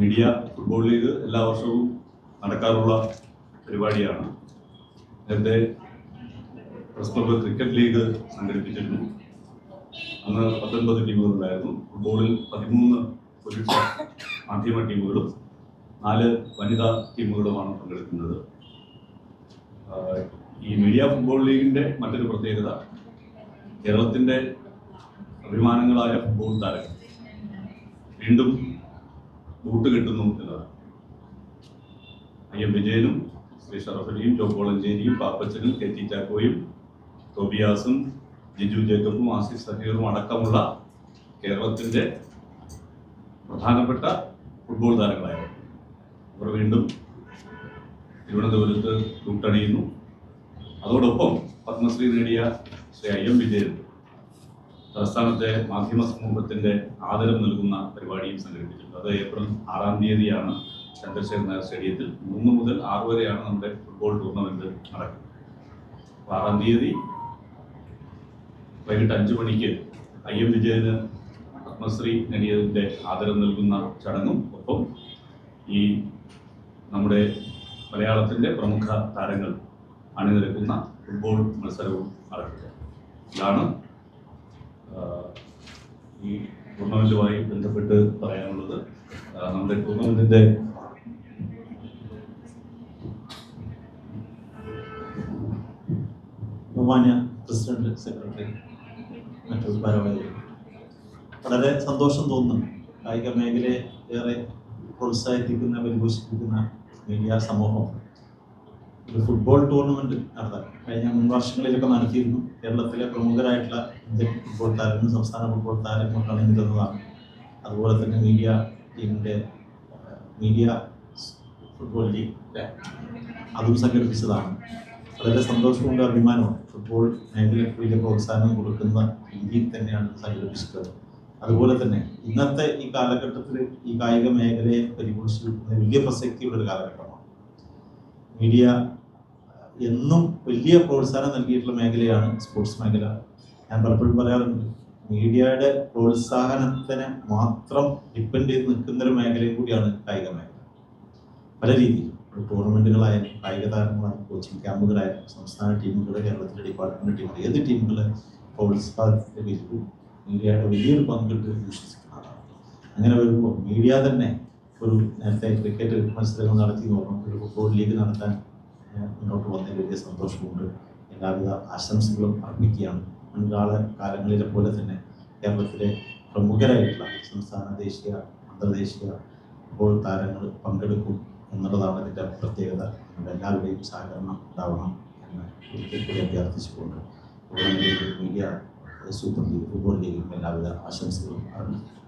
Media football league എല്ലാ വർഷവും നടക്കാറുള്ള പരിപാടിയാണ്. നേരത്തെ പ്രസ് ക്ലബ് ക്രിക്കറ്റ് ലീഗ് സംഘടിപ്പിച്ചിരുന്നു. അന്ന് പത്തൊൻപത് ടീമുകളുണ്ടായിരുന്നു. ഫുട്ബോളിൽ പതിമൂന്ന് പുരുഷ മാധ്യമ ടീമുകളും നാല് വനിതാ ടീമുകളുമാണ് പങ്കെടുക്കുന്നത്. ഈ മീഡിയ ഫുട്ബോൾ ലീഗിന്റെ മറ്റൊരു പ്രത്യേകത കേരളത്തിന്റെ അഭിമാനങ്ങളായ ഫുട്ബോൾ താരങ്ങൾ വീണ്ടും ബൂട്ട് കിട്ടുന്നു എന്നതാണ്. എം വിജയനും ശ്രീ ഷറഫലിയും ചോക്കോളഞ്ചേരിയും പാപ്പച്ചനും കെ ടി ചാക്കോയും ടോബിയാസും ജിജു ജേക്കബും ആസിഫ് സഹീറും അടക്കമുള്ള കേരളത്തിന്റെ പ്രധാനപ്പെട്ട ഫുട്ബോൾ താരങ്ങളായിരുന്നു. അവർ വീണ്ടും തിരുവനന്തപുരത്ത് കൂട്ടണിയുന്നു. അതോടൊപ്പം പത്മശ്രീ നേടിയ ശ്രീ ഐ എം വിജയൻ തലസ്ഥാനത്തെ മാധ്യമ സമൂഹത്തിന്റെ ആദരം നൽകുന്ന പരിപാടിയും സംഘടിപ്പിച്ചിട്ടുണ്ട്. അത് ഏപ്രിൽ ആറാം തീയതിയാണ് ചന്ദ്രശേഖർ നായർ സ്റ്റേഡിയത്തിൽ മൂന്ന് മുതൽ ആറ് വരെയാണ് നമ്മുടെ ഫുട്ബോൾ ടൂർണമെന്റ് നടക്കുന്നത്. ആറാം തീയതി വൈകിട്ട് അഞ്ചു മണിക്ക് ഐ എം വിജയന് പത്മശ്രീ നേടിയതിന്റെ ആദരം നൽകുന്ന ചടങ്ങും ഒപ്പം ഈ നമ്മുടെ മലയാളത്തിന്റെ പ്രമുഖ താരങ്ങൾ അണിനിരക്കുന്ന ഫുട്ബോൾ മത്സരവും നടക്കുക ഇതാണ് ഈ ടൂർണമെന്റുമായി ബന്ധപ്പെട്ട് പറയാനുള്ളത് നമ്മുടെ ടൂർണമെന്റിന്റെ ബഹുമാന്യ പ്രസിഡന്റ് സെക്രട്ടറി മറ്റു ഭാരവാഹികൾ. വളരെ സന്തോഷം തോന്നുന്നു. കായിക മേഖലയെ ഏറെ പ്രോത്സാഹിപ്പിക്കുന്ന പരിപോഷിപ്പിക്കുന്ന മീഡിയ സമൂഹം. ഒരു ഫുട്ബോൾ ടൂർണമെന്റ് നടത്താൻ. കഴിഞ്ഞ മുൻ വർഷങ്ങളിലൊക്കെ നടത്തിയിരുന്നു. കേരളത്തിലെ പ്രമുഖരായിട്ടുള്ള ഇന്ത്യൻ ഫുട്ബോൾ താരങ്ങളും സംസ്ഥാന ഫുട്ബോൾ താരങ്ങളും അണിനിരുന്നതാണ് അതുപോലെ തന്നെ മീഡിയ ടീമിന്റെ മീഡിയ ഫുട്ബോൾ ലീഗ്? അതും സംഘടിപ്പിച്ചതാണ്. വളരെ സന്തോഷമുണ്ട് അഭിമാനവും ഫുട്ബോൾ മേഖലയ്ക്ക് വലിയ പ്രോത്സാഹനം കൊടുക്കുന്ന രീതിയിൽ തന്നെയാണ് സംഘടിപ്പിച്ചത്. അതുപോലെ തന്നെ ഇന്നത്തെ ഈ കാലഘട്ടത്തിൽ ഈ കായിക മേഖലയെ പരിപോഷിപ്പിക്കുന്ന വലിയ പ്രസക്തിയുള്ള ഒരു കാലഘട്ടമാണ്. മീഡിയ എന്നും വലിയ പ്രോത്സാഹനം നൽകിയിട്ടുള്ള മേഖലയാണ് സ്പോർട്സ് മേഖല. ഞാൻ പലപ്പോഴും പറയാറുണ്ട് മീഡിയയുടെ പ്രോത്സാഹനത്തിന് മാത്രം ഡിപ്പെൻഡ് ചെയ്ത് നിൽക്കുന്ന ഒരു മേഖലയും കൂടിയാണ് കായിക മേഖല. പല രീതിയിൽ ടൂർണമെന്റുകളായാലും കായിക താരങ്ങളായാലും കോച്ചിങ് ക്യാമ്പുകളായാലും സംസ്ഥാന ടീമുകൾ കേരളത്തിലെ ഡിപ്പാർട്ട്മെന്റ് ടീമുകൾ ഏത് ടീമുകൾ പ്രോത്സാഹനത്തിന്റെ പേരിൽ മീഡിയയുടെ വലിയൊരു പങ്കിട്ട് വിശ്വസിക്കുന്നതാണ് അങ്ങനെ വരുമ്പോൾ മീഡിയ തന്നെ ഒരു നേരത്തെ ക്രിക്കറ്റ് മത്സരങ്ങൾ നടത്തി നോക്കണം ഒരു ഫുട്ബോൾ ലീഗ് നടത്താൻ മുന്നോട്ട് വന്നതിൽ വലിയ സന്തോഷമുണ്ട്. എല്ലാവിധ ആശംസകളും അർപ്പിക്കുകയാണ്. മുൻകാല കാലങ്ങളിലെ പോലെ തന്നെ കേരളത്തിലെ പ്രമുഖരായിട്ടുള്ള സംസ്ഥാന ദേശീയ അന്തർദേശീയ ഫുട്ബോൾ താരങ്ങൾ പങ്കെടുക്കും എന്നുള്ളതാണ് ഇതിന്റെ പ്രത്യേകത. എല്ലാവരുടെയും സഹകരണം ഉണ്ടാവണം എന്ന് ഒരിക്കൽ കൂടി അഭ്യർത്ഥിച്ചുകൊണ്ട് സൂപ്പർ ലീഗ് ഫുട്ബോൾ ലീഗിലും എല്ലാവിധ ആശംസകളും അറിയിക്കുന്നു